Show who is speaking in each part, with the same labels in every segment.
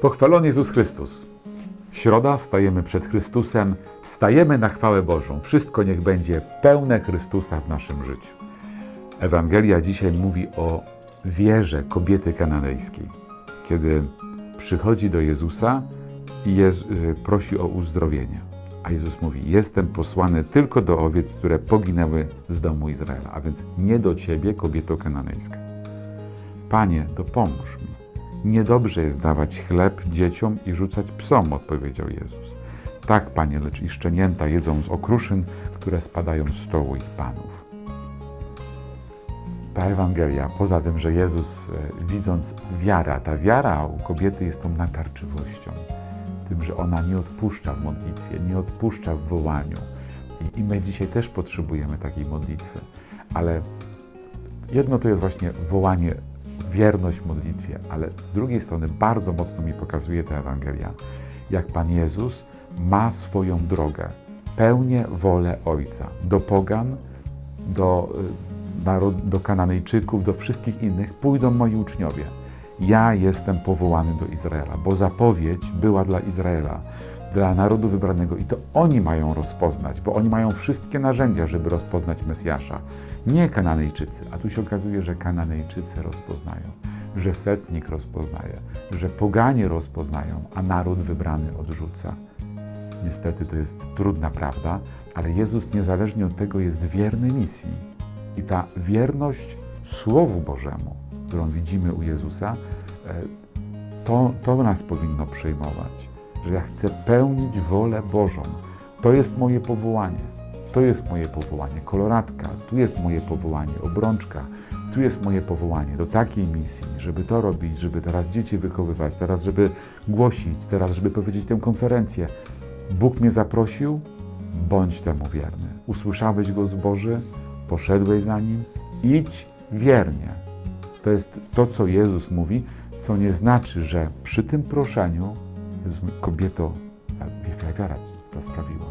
Speaker 1: Pochwalony Jezus Chrystus. Środa, stajemy przed Chrystusem, wstajemy na chwałę Bożą. Wszystko niech będzie pełne Chrystusa w naszym życiu. Ewangelia dzisiaj mówi o wierze kobiety kananejskiej, kiedy przychodzi do Jezusa i Jezu, y, prosi o uzdrowienie. A Jezus mówi: Jestem posłany tylko do owiec, które poginęły z domu Izraela, a więc nie do ciebie, kobieto kananejska. Panie, dopomóż mi. Niedobrze jest dawać chleb dzieciom i rzucać psom, odpowiedział Jezus. Tak, panie, lecz i szczenięta jedzą z okruszyn, które spadają z stołu ich panów. Ta Ewangelia, poza tym, że Jezus, e, widząc wiara, ta wiara u kobiety jest tą natarczywością, tym, że ona nie odpuszcza w modlitwie, nie odpuszcza w wołaniu. I, I my dzisiaj też potrzebujemy takiej modlitwy, ale jedno to jest właśnie wołanie, wierność modlitwie, ale z drugiej strony bardzo mocno mi pokazuje ta Ewangelia, jak Pan Jezus ma swoją drogę, pełnię wolę Ojca, do pogan, do, y, narod, do Kananejczyków, do wszystkich innych, pójdą moi uczniowie. Ja jestem powołany do Izraela, bo zapowiedź była dla Izraela, dla narodu wybranego i to oni mają rozpoznać, bo oni mają wszystkie narzędzia, żeby rozpoznać Mesjasza. Nie Kananejczycy, a tu się okazuje, że Kananejczycy rozpoznają, że setnik rozpoznaje, że poganie rozpoznają, a naród wybrany odrzuca. Niestety to jest trudna prawda, ale Jezus niezależnie od tego jest wierny misji. I ta wierność Słowu Bożemu, którą widzimy u Jezusa, e, to, to nas powinno przejmować, że ja chcę pełnić wolę Bożą. To jest moje powołanie. To jest moje powołanie. Koloratka, tu jest moje powołanie. Obrączka, tu jest moje powołanie do takiej misji, żeby to robić, żeby teraz dzieci wychowywać, teraz żeby głosić, teraz żeby powiedzieć tę konferencję. Bóg mnie zaprosił, bądź temu wierny. Usłyszałeś go z Boży, poszedłeś za nim, idź wiernie. To jest to, co Jezus mówi, co nie znaczy, że przy tym proszeniu Jezus kobieto, za- wiara to sprawiła.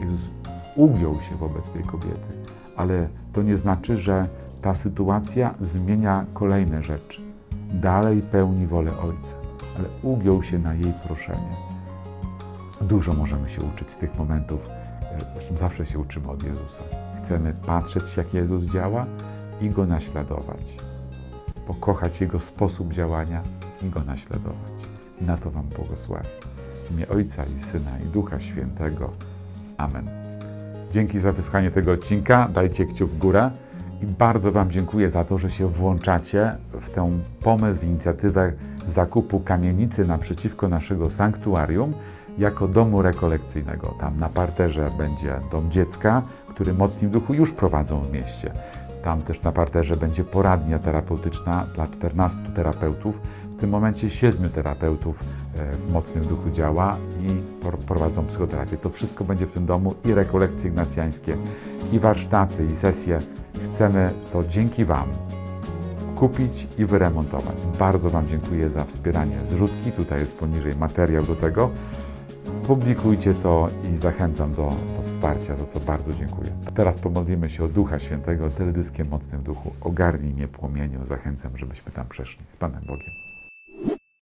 Speaker 1: Jezus ugiął się wobec tej kobiety, ale to nie znaczy, że ta sytuacja zmienia kolejne rzeczy. Dalej pełni wolę Ojca, ale ugiął się na jej proszenie. Dużo możemy się uczyć z tych momentów. Zresztą zawsze się uczymy od Jezusa. Chcemy patrzeć, jak Jezus działa i Go naśladować. Pokochać Jego sposób działania i Go naśladować. Na to Wam błogosławię. W imię Ojca i Syna i Ducha Świętego. Amen. Dzięki za wysłuchanie tego odcinka. Dajcie kciuk w górę. I bardzo Wam dziękuję za to, że się włączacie w ten pomysł, w inicjatywę zakupu kamienicy naprzeciwko naszego sanktuarium jako domu rekolekcyjnego. Tam na parterze będzie dom dziecka, który Mocni w Duchu już prowadzą w mieście. Tam też na parterze będzie poradnia terapeutyczna dla 14 terapeutów. Tym momencie 7 terapeutów e, w Mocnym Duchu działa i prowadzą psychoterapię. To wszystko będzie w tym domu i rekolekcje ignacjańskie, i warsztaty, i sesje. Chcemy to dzięki Wam kupić i wyremontować. Bardzo Wam dziękuję za wspieranie zrzutki. Tutaj jest poniżej materiał do tego. Publikujcie to i zachęcam do, do wsparcia, za co bardzo dziękuję. Teraz pomodlimy się o Ducha Świętego teledyskiem Mocnym Duchu. Ogarnij mnie płomieniu. Zachęcam, żebyśmy tam przeszli. Z Panem Bogiem.